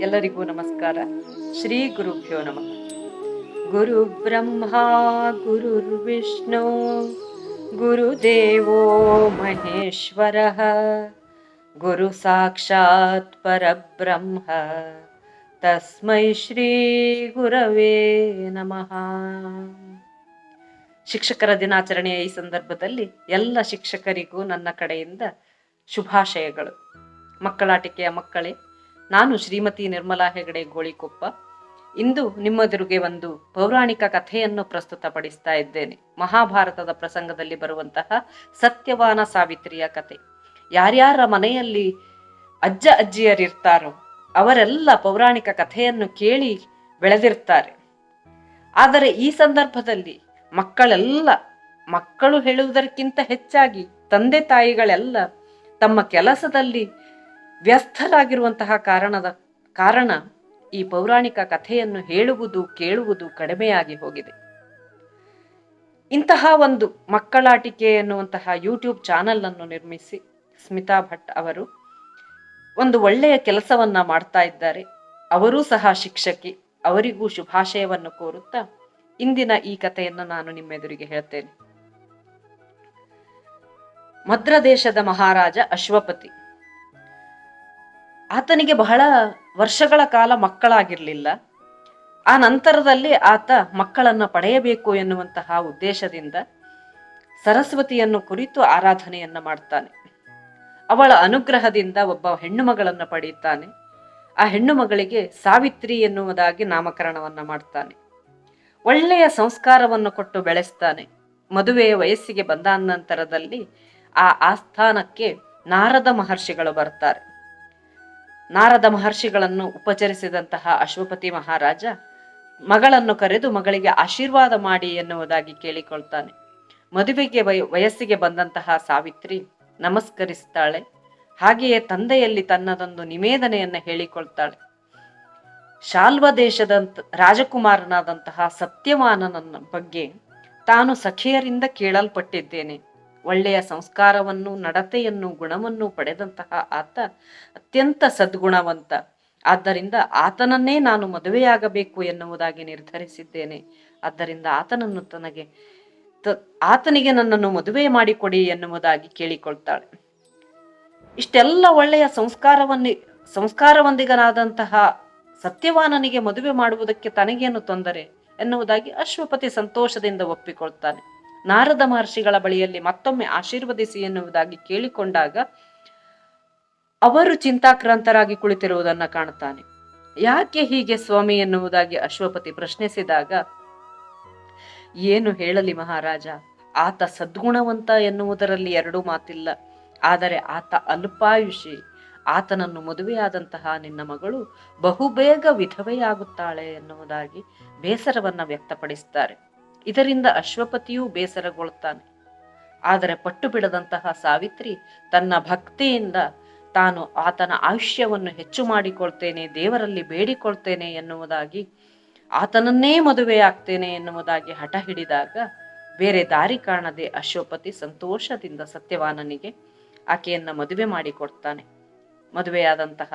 ಎಲ್ಲರಿಗೂ ನಮಸ್ಕಾರ. ಶ್ರೀ ಗುರುಭ್ಯೋ ನಮಃ. ಗುರು ಬ್ರಹ್ಮ ಗುರುರ್ವಿಷ್ಣು ಗುರುದೇವೋ ಮಹೇಶ್ವರ, ಗುರು ಸಾಕ್ಷಾತ್ ಪರಬ್ರಹ್ಮ, ತಸ್ಮೈ ಶ್ರೀ ಗುರವೇ ನಮಃ. ಶಿಕ್ಷಕರ ದಿನಾಚರಣೆಯ ಈ ಸಂದರ್ಭದಲ್ಲಿ ಎಲ್ಲ ಶಿಕ್ಷಕರಿಗೂ ನನ್ನ ಕಡೆಯಿಂದ ಶುಭಾಶಯಗಳು. ಮಕ್ಕಳಾಟಿಕೆಯ ಮಕ್ಕಳೇ ನಾನು ಶ್ರೀಮತಿ ನಿರ್ಮಲಾ ಹೆಗಡೆ ಗೋಳಿಕೊಪ್ಪ. ಇಂದು ನಿಮ್ಮೆದುರಿಗೆ ಒಂದು ಪೌರಾಣಿಕ ಕಥೆಯನ್ನು ಪ್ರಸ್ತುತಪಡಿಸ್ತಾ ಇದ್ದೇನೆ. ಮಹಾಭಾರತದ ಪ್ರಸಂಗದಲ್ಲಿ ಬರುವಂತಹ ಸತ್ಯವಾನ ಸಾವಿತ್ರಿಯ ಕಥೆ ಯಾರ್ಯಾರ ಮನೆಯಲ್ಲಿ ಅಜ್ಜ ಅಜ್ಜಿಯರಿರ್ತಾರೋ ಅವರೆಲ್ಲ ಪೌರಾಣಿಕ ಕಥೆಯನ್ನು ಕೇಳಿ ಬೆಳೆದಿರ್ತಾರೆ. ಆದರೆ ಈ ಸಂದರ್ಭದಲ್ಲಿ ಮಕ್ಕಳೆಲ್ಲ, ಮಕ್ಕಳು ಹೇಳುವುದಕ್ಕಿಂತ ಹೆಚ್ಚಾಗಿ ತಂದೆ ತಾಯಿಗಳೆಲ್ಲ ತಮ್ಮ ಕೆಲಸದಲ್ಲಿ ವ್ಯಸ್ತರಾಗಿರುವಂತಹ ಕಾರಣದ, ಕಾರಣ ಈ ಪೌರಾಣಿಕ ಕಥೆಯನ್ನು ಹೇಳುವುದು, ಕೇಳುವುದು ಕಡಿಮೆಯಾಗಿ ಹೋಗಿದೆ. ಇಂತಹ ಒಂದು ಮಕ್ಕಳಾಟಿಕೆ ಎನ್ನುವಂತಹ ಯೂಟ್ಯೂಬ್ ಚಾನೆಲ್ ಅನ್ನು ನಿರ್ಮಿಸಿ ಸ್ಮಿತಾ ಭಟ್ ಅವರು ಒಂದು ಒಳ್ಳೆಯ ಕೆಲಸವನ್ನ ಮಾಡ್ತಾ ಇದ್ದಾರೆ. ಅವರೂ ಸಹ ಶಿಕ್ಷಕಿ, ಅವರಿಗೂ ಶುಭಾಶಯವನ್ನು ಕೋರುತ್ತಾ ಇಂದಿನ ಈ ಕಥೆಯನ್ನು ನಾನು ನಿಮ್ಮೆದುರಿಗೆ ಹೇಳ್ತೇನೆ. ಮದ್ರ ದೇಶದ ಮಹಾರಾಜ ಅಶ್ವಪತಿ. ಆತನಿಗೆ ಬಹಳ ವರ್ಷಗಳ ಕಾಲ ಮಕ್ಕಳಾಗಿರಲಿಲ್ಲ. ಆ ನಂತರದಲ್ಲಿ ಆತ ಮಕ್ಕಳನ್ನು ಪಡೆಯಬೇಕು ಎನ್ನುವಂತಹ ಉದ್ದೇಶದಿಂದ ಸರಸ್ವತಿಯನ್ನು ಕುರಿತು ಆರಾಧನೆಯನ್ನು ಮಾಡ್ತಾನೆ. ಅವಳ ಅನುಗ್ರಹದಿಂದ ಒಬ್ಬ ಹೆಣ್ಣು ಮಗಳನ್ನು ಪಡೆಯುತ್ತಾನೆ. ಆ ಹೆಣ್ಣು ಮಗಳಿಗೆ ಸಾವಿತ್ರಿ ಎನ್ನುವುದಾಗಿ ನಾಮಕರಣವನ್ನ ಮಾಡ್ತಾನೆ. ಒಳ್ಳೆಯ ಸಂಸ್ಕಾರವನ್ನು ಕೊಟ್ಟು ಬೆಳೆಸ್ತಾನೆ. ಮದುವೆಯ ವಯಸ್ಸಿಗೆ ಬಂದ ನಂತರದಲ್ಲಿ ಆ ಆಸ್ಥಾನಕ್ಕೆ ನಾರದ ಮಹರ್ಷಿಗಳು ಬರ್ತಾರೆ. ನಾರದ ಮಹರ್ಷಿಗಳನ್ನು ಉಪಚರಿಸಿದಂತಹ ಅಶ್ವಪತಿ ಮಹಾರಾಜ ಮಗಳನ್ನು ಕರೆದು ಮಗಳಿಗೆ ಆಶೀರ್ವಾದ ಮಾಡಿ ಎನ್ನುವುದಾಗಿ ಕೇಳಿಕೊಳ್ತಾನೆ. ಮದುವೆಗೆ ವಯ, ವಯಸ್ಸಿಗೆ ಬಂದಂತಹ ಸಾವಿತ್ರಿ ನಮಸ್ಕರಿಸ್ತಾಳೆ. ಹಾಗೆಯೇ ತಂದೆಯಲ್ಲಿ ತನ್ನದೊಂದು ನಿವೇದನೆಯನ್ನ ಹೇಳಿಕೊಳ್ತಾಳೆ. ಶಾಲ್ವ ದೇಶದ ರಾಜಕುಮಾರನಾದಂತಹ ಸತ್ಯವಾನನ ಬಗ್ಗೆ ತಾನು ಸಖಿಯರಿಂದ ಕೇಳಲ್ಪಟ್ಟಿದ್ದೇನೆ. ಒಳ್ಳೆಯ ಸಂಸ್ಕಾರವನ್ನು, ನಡತೆಯನ್ನು, ಗುಣವನ್ನು ಪಡೆದಂತಹ ಆತ ಅತ್ಯಂತ ಸದ್ಗುಣವಂತ. ಆದ್ದರಿಂದ ಆತನನ್ನೇ ನಾನು ಮದುವೆಯಾಗಬೇಕು ಎನ್ನುವುದಾಗಿ ನಿರ್ಧರಿಸಿದ್ದೇನೆ. ಆದ್ದರಿಂದ ಆತನನ್ನು ತನಗೆ ಆತನಿಗೆ ನನ್ನನ್ನು ಮದುವೆ ಮಾಡಿಕೊಡಿ ಎನ್ನುವುದಾಗಿ ಕೇಳಿಕೊಳ್ತಾಳೆ. ಇಷ್ಟೆಲ್ಲ ಒಳ್ಳೆಯ ಸಂಸ್ಕಾರವನ್ನು, ಸಂಸ್ಕಾರವಂದಿಗನಾದಂತಹ ಸತ್ಯವಾನನಿಗೆ ಮದುವೆ ಮಾಡುವುದಕ್ಕೆ ತನಗೇನು ತೊಂದರೆ ಎನ್ನುವುದಾಗಿ ಅಶ್ವಪತಿ ಸಂತೋಷದಿಂದ ಒಪ್ಪಿಕೊಳ್ತಾನೆ. ನಾರದ ಮಹರ್ಷಿಗಳ ಬಳಿಯಲ್ಲಿ ಮತ್ತೊಮ್ಮೆ ಆಶೀರ್ವದಿಸಿ ಎನ್ನುವುದಾಗಿ ಕೇಳಿಕೊಂಡಾಗ ಅವರು ಚಿಂತಾಕ್ರಾಂತರಾಗಿ ಕುಳಿತಿರುವುದನ್ನ ಕಾಣುತ್ತಾನೆ. ಯಾಕೆ ಹೀಗೆ ಸ್ವಾಮಿ ಎನ್ನುವುದಾಗಿ ಅಶ್ವಪತಿ ಪ್ರಶ್ನಿಸಿದಾಗ, ಏನು ಹೇಳಲಿ ಮಹಾರಾಜ, ಆತ ಸದ್ಗುಣವಂತ ಎನ್ನುವುದರಲ್ಲಿ ಎರಡೂ ಮಾತಿಲ್ಲ. ಆದರೆ ಆತ ಅಲ್ಪಾಯುಷಿ. ಆತನನ್ನು ಮದುವೆಯಾದಂತಹ ನಿನ್ನ ಮಗಳು ಬಹುಬೇಗ ವಿಧವೆಯಾಗುತ್ತಾಳೆ ಎನ್ನುವುದಾಗಿ ಬೇಸರವನ್ನ ವ್ಯಕ್ತಪಡಿಸುತ್ತಾರೆ. ಇದರಿಂದ ಅಶ್ವಪತಿಯೂ ಬೇಸರಗೊಳ್ಳುತ್ತಾನೆ. ಆದರೆ ಪಟ್ಟು ಬಿಡದಂತಹ ಸಾವಿತ್ರಿ ತನ್ನ ಭಕ್ತಿಯಿಂದ ತಾನು ಆತನ ಆಯುಷ್ಯವನ್ನು ಹೆಚ್ಚು ಮಾಡಿಕೊಳ್ತೇನೆ, ದೇವರಲ್ಲಿ ಬೇಡಿಕೊಳ್ತೇನೆ ಎನ್ನುವುದಾಗಿ, ಆತನನ್ನೇ ಮದುವೆಯಾಗ್ತೇನೆ ಎನ್ನುವುದಾಗಿ ಹಠ ಹಿಡಿದಾಗ ಬೇರೆ ದಾರಿ ಕಾಣದೆ ಅಶ್ವಪತಿ ಸಂತೋಷದಿಂದ ಸತ್ಯವಾನನಿಗೆ ಆಕೆಯನ್ನ ಮದುವೆ ಮಾಡಿಕೊಡ್ತಾನೆ. ಮದುವೆಯಾದಂತಹ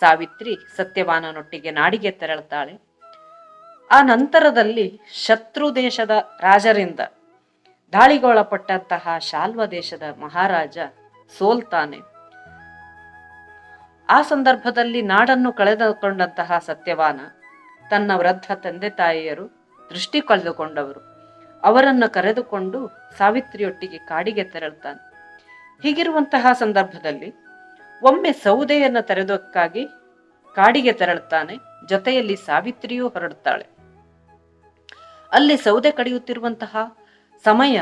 ಸಾವಿತ್ರಿ ಸತ್ಯವಾನನೊಟ್ಟಿಗೆ ನಾಡಿಗೆ ತೆರಳುತ್ತಾಳೆ. ಆ ನಂತರದಲ್ಲಿ ಶತ್ರು ದೇಶದ ರಾಜರಿಂದ ದಾಳಿಗೊಳಪಟ್ಟಂತಹ ಶಾಲ್ವ ದೇಶದ ಮಹಾರಾಜ ಸೋಲ್ತಾನೆ. ಆ ಸಂದರ್ಭದಲ್ಲಿ ನಾಡನ್ನು ಕಳೆದುಕೊಂಡಂತಹ ಸತ್ಯವಾನ, ತನ್ನ ವೃದ್ಧ ತಂದೆ ತಾಯಿಯರು ದೃಷ್ಟಿ ಕಳೆದುಕೊಂಡವರು. ಅವರನ್ನು ಕರೆದುಕೊಂಡು ಸಾವಿತ್ರಿಯೊಟ್ಟಿಗೆ ಕಾಡಿಗೆ ತೆರಳುತ್ತಾನೆ. ಹೀಗಿರುವಂತಹ ಸಂದರ್ಭದಲ್ಲಿ ಒಮ್ಮೆ ಸೌದೆಯನ್ನು ತೆರೆದಕ್ಕಾಗಿ ಕಾಡಿಗೆ ತೆರಳುತ್ತಾನೆ. ಜೊತೆಯಲ್ಲಿ ಸಾವಿತ್ರಿಯೂ ಹೊರಡುತ್ತಾಳೆ. ಅಲ್ಲಿ ಸೌದೆ ಕಡಿಯುತ್ತಿರುವಂತಹ ಸಮಯ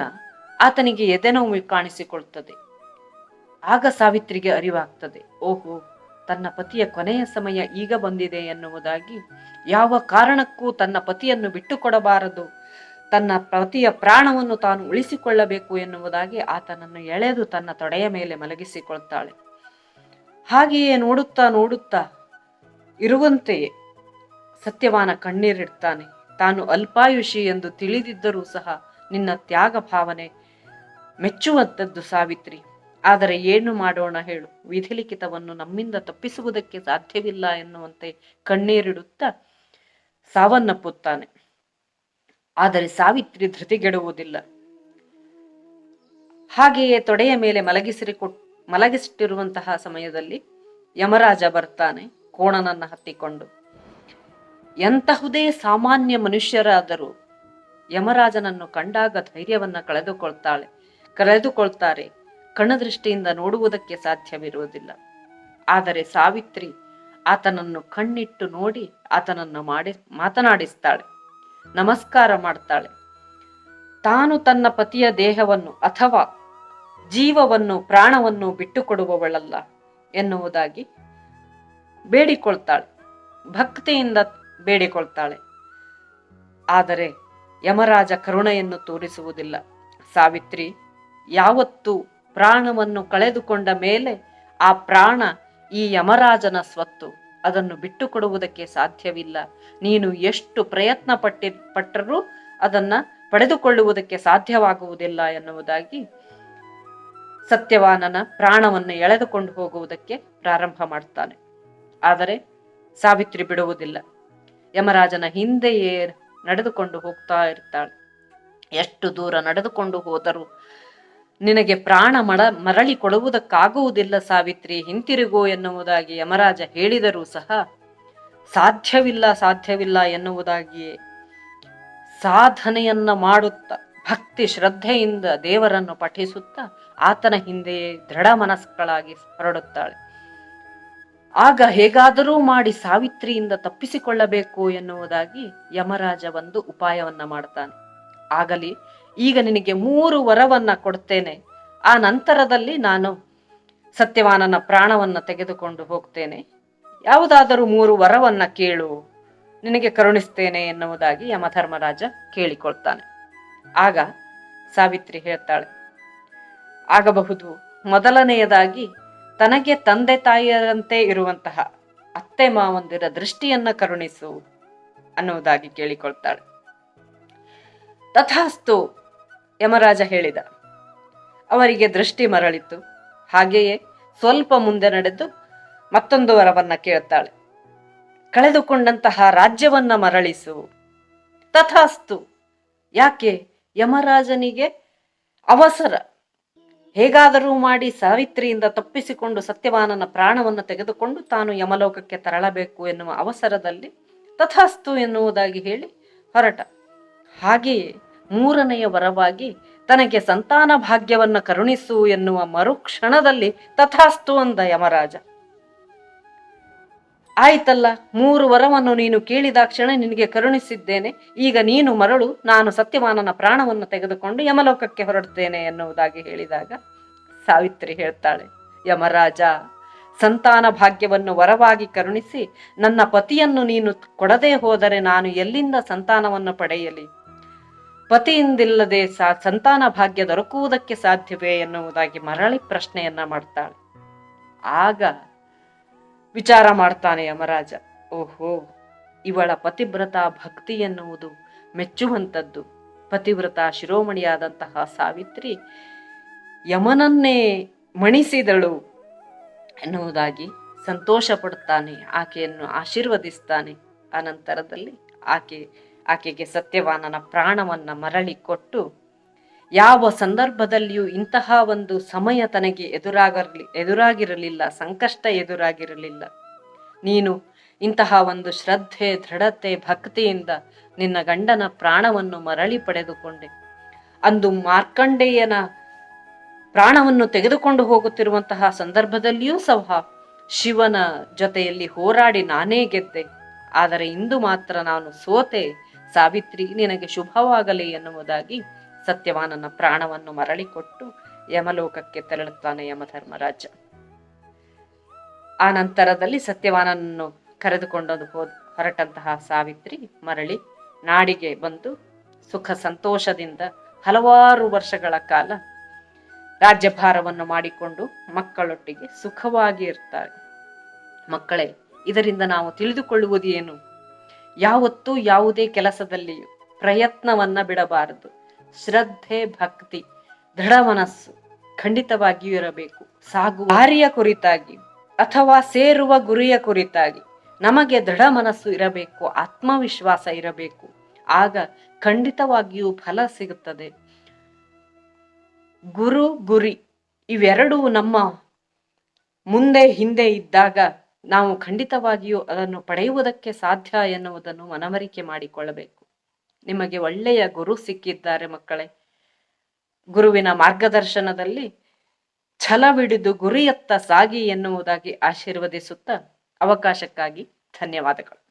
ಆತನಿಗೆ ಎದೆನೋವು ಕಾಣಿಸಿಕೊಳ್ತದೆ ಆಗ ಸಾವಿತ್ರಿಗೆ ಅರಿವಾಗ್ತದೆ, ಓಹೋ, ತನ್ನ ಪತಿಯ ಕೊನೆಯ ಸಮಯ ಈಗ ಬಂದಿದೆ ಎನ್ನುವುದಾಗಿ. ಯಾವ ಕಾರಣಕ್ಕೂ ತನ್ನ ಪತಿಯನ್ನು ಬಿಟ್ಟುಕೊಡಬಾರದು. ತನ್ನ ಪತಿಯ ಪ್ರಾಣವನ್ನು ತಾನು ಉಳಿಸಿಕೊಳ್ಳಬೇಕು ಎನ್ನುವುದಾಗಿ ಆತನನ್ನು ಎಳೆದು ತನ್ನ ತೊಡೆಯ ಮೇಲೆ ಮಲಗಿಸಿಕೊಳ್ತಾಳೆ. ಹಾಗೆಯೇ ನೋಡುತ್ತಾ ನೋಡುತ್ತಾ ಇರುವಂತೆಯೇ ಸತ್ಯವಾನ ಕಣ್ಣೀರಿಡ್ತಾನೆ. ತಾನು ಅಲ್ಪಾಯುಷಿ ಎಂದು ತಿಳಿದಿದ್ದರೂ ಸಹ ನಿನ್ನ ತ್ಯಾಗ ಭಾವನೆ ಮೆಚ್ಚುವಂಥದ್ದು ಸಾವಿತ್ರಿ. ಆದರೆ ಏನು ಮಾಡೋಣ ಹೇಳು. ವಿಧಿಲಿಖಿತವನ್ನು ನಮ್ಮಿಂದ ತಪ್ಪಿಸುವುದಕ್ಕೆ ಸಾಧ್ಯವಿಲ್ಲ ಎನ್ನುವಂತೆ ಕಣ್ಣೀರಿಡುತ್ತಾ ಸಾವನ್ನಪ್ಪುತ್ತಾನೆ. ಆದರೆ ಸಾವಿತ್ರಿ ಧೃತಿಗೆಡುವುದಿಲ್ಲ. ಹಾಗೆಯೇ ತೊಡೆಯ ಮೇಲೆ ಮಲಗಿಸಿರಿ ಮಲಗಿಸಿಟ್ಟಿರುವಂತಹ ಸಮಯದಲ್ಲಿ ಯಮರಾಜ ಬರ್ತಾನೆ ಕೋಣನನ್ನ ಹತ್ತಿಕೊಂಡು. ಎಂತಹುದೇ ಸಾಮಾನ್ಯ ಮನುಷ್ಯರಾದರೂ ಯಮರಾಜನನ್ನು ಕಂಡಾಗ ಧೈರ್ಯವನ್ನು ಕಳೆದುಕೊಳ್ತಾಳೆ, ಕಳೆದುಕೊಳ್ತಾರೆ, ಕಣದೃಷ್ಟಿಯಿಂದ ನೋಡುವುದಕ್ಕೆ ಸಾಧ್ಯವಿರುವುದಿಲ್ಲ. ಆದರೆ ಸಾವಿತ್ರಿ ಆತನನ್ನು ಕಣ್ಣಿಟ್ಟು ನೋಡಿ ಆತನನ್ನು ಮಾಡಿ, ಮಾತನಾಡಿಸ್ತಾಳೆ, ನಮಸ್ಕಾರ ಮಾಡ್ತಾಳೆ. ತಾನು ತನ್ನ ಪತಿಯ ದೇಹವನ್ನು ಅಥವಾ ಜೀವವನ್ನು, ಪ್ರಾಣವನ್ನು ಬಿಟ್ಟುಕೊಡುವವಳಲ್ಲ ಎನ್ನುವುದಾಗಿ ಬೇಡಿಕೊಳ್ತಾಳೆ. ಭಕ್ತಿಯಿಂದ ಬೇಡಿಕೊಳ್ತಾಳೆ. ಆದರೆ ಯಮರಾಜ ಕರುಣೆಯನ್ನು ತೋರಿಸುವುದಿಲ್ಲ. ಸಾವಿತ್ರಿ, ಯಾವತ್ತು ಪ್ರಾಣವನ್ನು ಕಳೆದುಕೊಂಡ ಮೇಲೆ ಆ ಪ್ರಾಣ ಈ ಯಮರಾಜನ ಸ್ವತ್ತು. ಅದನ್ನು ಬಿಟ್ಟುಕೊಡುವುದಕ್ಕೆ ಸಾಧ್ಯವಿಲ್ಲ. ನೀನು ಎಷ್ಟು ಪ್ರಯತ್ನ ಪಟ್ಟಿ, ಪಟ್ಟರೂ ಅದನ್ನ ಪಡೆದುಕೊಳ್ಳುವುದಕ್ಕೆ ಸಾಧ್ಯವಾಗುವುದಿಲ್ಲ ಎನ್ನುವುದಾಗಿ ಸತ್ಯವಾನನ ಪ್ರಾಣವನ್ನು ಎಳೆದುಕೊಂಡು ಹೋಗುವುದಕ್ಕೆ ಪ್ರಾರಂಭ ಮಾಡ್ತಾನೆ. ಆದರೆ ಸಾವಿತ್ರಿ ಬಿಡುವುದಿಲ್ಲ. ಯಮರಾಜನ ಹಿಂದೆಯೇ ನಡೆದುಕೊಂಡು ಹೋಗ್ತಾ ಇರ್ತಾಳೆ. ಎಷ್ಟು ದೂರ ನಡೆದುಕೊಂಡು ಹೋದರೂ ನಿನಗೆ ಪ್ರಾಣ ಮಡ ಮರಳಿ ಕೊಡುವುದಕ್ಕಾಗುವುದಿಲ್ಲ ಸಾವಿತ್ರಿ, ಹಿಂತಿರುಗೋ ಎನ್ನುವುದಾಗಿ ಯಮರಾಜ ಹೇಳಿದರೂ ಸಹ ಸಾಧ್ಯವಿಲ್ಲ ಸಾಧ್ಯವಿಲ್ಲ ಎನ್ನುವುದಾಗಿಯೇ ಸಾಧನೆಯನ್ನ ಮಾಡುತ್ತಾ ಭಕ್ತಿ ಶ್ರದ್ಧೆಯಿಂದ ದೇವರನ್ನು ಪಠಿಸುತ್ತಾ ಆತನ ಹಿಂದೆಯೇ ದೃಢ ಮನಸ್ಕಳಾಗಿ ಹೊರಡುತ್ತಾಳೆ. ಆಗ ಹೇಗಾದರೂ ಮಾಡಿ ಸಾವಿತ್ರಿಯಿಂದ ತಪ್ಪಿಸಿಕೊಳ್ಳಬೇಕು ಎನ್ನುವುದಾಗಿ ಯಮರಾಜ ಒಂದು ಉಪಾಯವನ್ನ ಮಾಡ್ತಾನೆ. ಆಗಲಿ, ಈಗ ನಿನಗೆ ಮೂರು ವರವನ್ನ ಕೊಡ್ತೇನೆ. ಆ ನಂತರದಲ್ಲಿ ನಾನು ಸತ್ಯವಾನನ ಪ್ರಾಣವನ್ನ ತೆಗೆದುಕೊಂಡು ಹೋಗ್ತೇನೆ. ಯಾವುದಾದರೂ ಮೂರು ವರವನ್ನ ಕೇಳು. ನಿನಗೆ ಕರುಣಿಸ್ತೇನೆ ಎನ್ನುವುದಾಗಿ ಯಮಧರ್ಮರಾಜ ಕೇಳಿಕೊಳ್ತಾನೆ. ಆಗ ಸಾವಿತ್ರಿ ಹೇಳ್ತಾಳೆ, ಆಗಬಹುದು. ಮೊದಲನೆಯದಾಗಿ ತನಗೆ ತಂದೆ ತಾಯಿಯರಂತೆ ಇರುವಂತಹ ಅತ್ತೆ ಮಾವಂದಿರ ದೃಷ್ಟಿಯನ್ನ ಕರುಣಿಸು ಅನ್ನುವುದಾಗಿ ಕೇಳಿಕೊಳ್ತಾಳೆ. ತಥಾಸ್ತು, ಯಮರಾಜ ಹೇಳಿದ, ಅವರಿಗೆ ದೃಷ್ಟಿ ಮರಳಿತು. ಹಾಗೆಯೇ ಸ್ವಲ್ಪ ಮುಂದೆ ನಡೆದು ಮತ್ತೊಂದು ವರವನ್ನ ಕೇಳ್ತಾಳೆ. ಕಳೆದುಕೊಂಡಂತಹ ರಾಜ್ಯವನ್ನ ಮರಳಿಸು. ತಥಾಸ್ತು, ಯಾಕೆ ಯಮರಾಜನಿಗೆ ಅವಸರ? ಹೇಗಾದರೂ ಮಾಡಿ ಸಾವಿತ್ರಿಯಿಂದ ತಪ್ಪಿಸಿಕೊಂಡು ಸತ್ಯವಾನನ ಪ್ರಾಣವನ್ನು ತೆಗೆದುಕೊಂಡು ತಾನು ಯಮಲೋಕಕ್ಕೆ ತೆರಳಬೇಕು ಎನ್ನುವ ಅವಸರದಲ್ಲಿ ತಥಾಸ್ತು ಎನ್ನುವುದಾಗಿ ಹೇಳಿ ಹೊರಟ. ಹಾಗೆಯೇ ಮೂರನೆಯ ವರವಾಗಿ ತನಗೆ ಸಂತಾನ ಭಾಗ್ಯವನ್ನು ಕರುಣಿಸು ಎನ್ನುವ ಮರುಕ್ಷಣದಲ್ಲಿ ತಥಾಸ್ತು ಅಂದ ಯಮರಾಜ. ಆಯ್ತಲ್ಲ, ಮೂರು ವರವನ್ನು ನೀನು ಕೇಳಿದಾಕ್ಷಣ ನಿನಗೆ ಕರುಣಿಸಿದ್ದೇನೆ. ಈಗ ನೀನು ಮರಳು, ನಾನು ಸತ್ಯವಾನನ ಪ್ರಾಣವನ್ನು ತೆಗೆದುಕೊಂಡು ಯಮಲೋಕಕ್ಕೆ ಹೊರಡುತ್ತೇನೆ ಎನ್ನುವುದಾಗಿ ಹೇಳಿದಾಗ ಸಾವಿತ್ರಿ ಹೇಳ್ತಾಳೆ, ಯಮರಾಜ, ಸಂತಾನ ಭಾಗ್ಯವನ್ನು ವರವಾಗಿ ಕರುಣಿಸಿ, ನನ್ನ ಪತಿಯನ್ನು ನೀನು ಕೊಡದೇ ಹೋದರೆ ನಾನು ಎಲ್ಲಿಂದ ಸಂತಾನವನ್ನು ಪಡೆಯಲಿ? ಪತಿಯಿಂದಿಲ್ಲದೆ ಸಾ, ಸಂತಾನ ಭಾಗ್ಯ ದೊರಕುವುದಕ್ಕೆ ಸಾಧ್ಯವೇ ಎನ್ನುವುದಾಗಿ ಮರಳಿ ಪ್ರಶ್ನೆಯನ್ನ ಮಾಡ್ತಾಳೆ. ಆಗ ವಿಚಾರ ಮಾಡ್ತಾನೆ ಯಮರಾಜ. ಓಹೋ, ಇವಳ ಪತಿವ್ರತ ಭಕ್ತಿ ಎನ್ನುವುದು ಮೆಚ್ಚುವಂಥದ್ದು. ಪತಿವ್ರತ ಶಿರೋಮಣಿಯಾದಂತಹ ಸಾವಿತ್ರಿ ಯಮನನ್ನೇ ಮಣಿಸಿದಳು ಎನ್ನುವುದಾಗಿ ಸಂತೋಷ ಪಡುತ್ತಾನೆ ಆಕೆಯನ್ನು ಆಶೀರ್ವದಿಸ್ತಾನೆ. ಅನಂತರದಲ್ಲಿ ಆಕೆ, ಆಕೆಗೆ ಸತ್ಯವಾನನ ಪ್ರಾಣವನ್ನ ಮರಳಿ ಕೊಟ್ಟು ಯಾವ ಸಂದರ್ಭದಲ್ಲಿಯೂ ಇಂತಹ ಒಂದು ಸಮಯ ತನಗೆ ಎದುರಾಗಲಿ ಎದುರಾಗಿರಲಿಲ್ಲ, ಸಂಕಷ್ಟ ಎದುರಾಗಿರಲಿಲ್ಲ. ನೀನು ಇಂತಹ ಒಂದು ಶ್ರದ್ಧೆ, ದೃಢತೆ, ಭಕ್ತಿಯಿಂದ ನಿನ್ನ ಗಂಡನ ಪ್ರಾಣವನ್ನು ಮರಳಿ ಪಡೆದುಕೊಂಡೆ. ಅಂದು ಮಾರ್ಕಂಡೇಯನ ಪ್ರಾಣವನ್ನು ತೆಗೆದುಕೊಂಡು ಹೋಗುತ್ತಿರುವಂತಹ ಸಂದರ್ಭದಲ್ಲಿಯೂ ಸಹ ಶಿವನ ಜೊತೆಯಲ್ಲಿ ಹೋರಾಡಿ ನಾನೇ ಗೆದ್ದೆ. ಆದರೆ ಇಂದು ಮಾತ್ರ ನಾನು ಸೋತೆ. ಸಾವಿತ್ರಿ, ನಿನಗೆ ಶುಭವಾಗಲಿ ಎನ್ನುವುದಾಗಿ ಸತ್ಯವಾನನ ಪ್ರಾಣವನ್ನು ಮರಳಿಕೊಟ್ಟು ಯಮಲೋಕಕ್ಕೆ ತೆರಳುತ್ತಾನೆ ಯಮಧರ್ಮರಾಜ. ಆ ನಂತರದಲ್ಲಿ ಸತ್ಯವಾನನನ್ನು ಕರೆದುಕೊಂಡು ಹೋದ ಹೊರಟಂತಹ ಸಾವಿತ್ರಿ ಮರಳಿ ನಾಡಿಗೆ ಬಂದು ಸುಖ ಸಂತೋಷದಿಂದ ಹಲವಾರು ವರ್ಷಗಳ ಕಾಲ ರಾಜ್ಯಭಾರವನ್ನು ಮಾಡಿಕೊಂಡು ಮಕ್ಕಳೊಟ್ಟಿಗೆ ಸುಖವಾಗಿ ಇರ್ತಾರೆ. ಮಕ್ಕಳೇ, ಇದರಿಂದ ನಾವು ತಿಳಿದುಕೊಳ್ಳುವುದು ಏನು? ಯಾವತ್ತೂ ಯಾವುದೇ ಕೆಲಸದಲ್ಲಿಯೂ ಪ್ರಯತ್ನವನ್ನ ಬಿಡಬಾರದು. ಶ್ರದ್ಧೆ, ಭಕ್ತಿ, ದೃಢ ಮನಸ್ಸು ಖಂಡಿತವಾಗಿಯೂ ಇರಬೇಕು. ಸಾಗು ಹಾರಿಯ ಕುರಿತಾಗಿ ಅಥವಾ ಸೇರುವ ಗುರಿಯ ಕುರಿತಾಗಿ ನಮಗೆ ದೃಢ ಮನಸ್ಸು ಇರಬೇಕು, ಆತ್ಮವಿಶ್ವಾಸ ಇರಬೇಕು. ಆಗ ಖಂಡಿತವಾಗಿಯೂ ಫಲ ಸಿಗುತ್ತದೆ. ಗುರು, ಗುರಿ ಇವೆರಡೂ ನಮ್ಮ ಮುಂದೆ, ಹಿಂದೆ ಇದ್ದಾಗ ನಾವು ಖಂಡಿತವಾಗಿಯೂ ಅದನ್ನು ಪಡೆಯುವುದಕ್ಕೆ ಸಾಧ್ಯ ಎನ್ನುವುದನ್ನು ಮನವರಿಕೆ ಮಾಡಿಕೊಳ್ಳಬೇಕು. ನಿಮಗೆ ಒಳ್ಳೆಯ ಗುರು ಸಿಕ್ಕಿದ್ದಾರೆ ಮಕ್ಕಳೇ. ಗುರುವಿನ ಮಾರ್ಗದರ್ಶನದಲ್ಲಿ ಛಲವಿಡಿದು ಗುರಿಯತ್ತ ಸಾಗಿ ಎನ್ನುವುದಾಗಿ ಆಶೀರ್ವದಿಸುತ್ತಾ ಅವಕಾಶಕ್ಕಾಗಿ ಧನ್ಯವಾದಗಳು.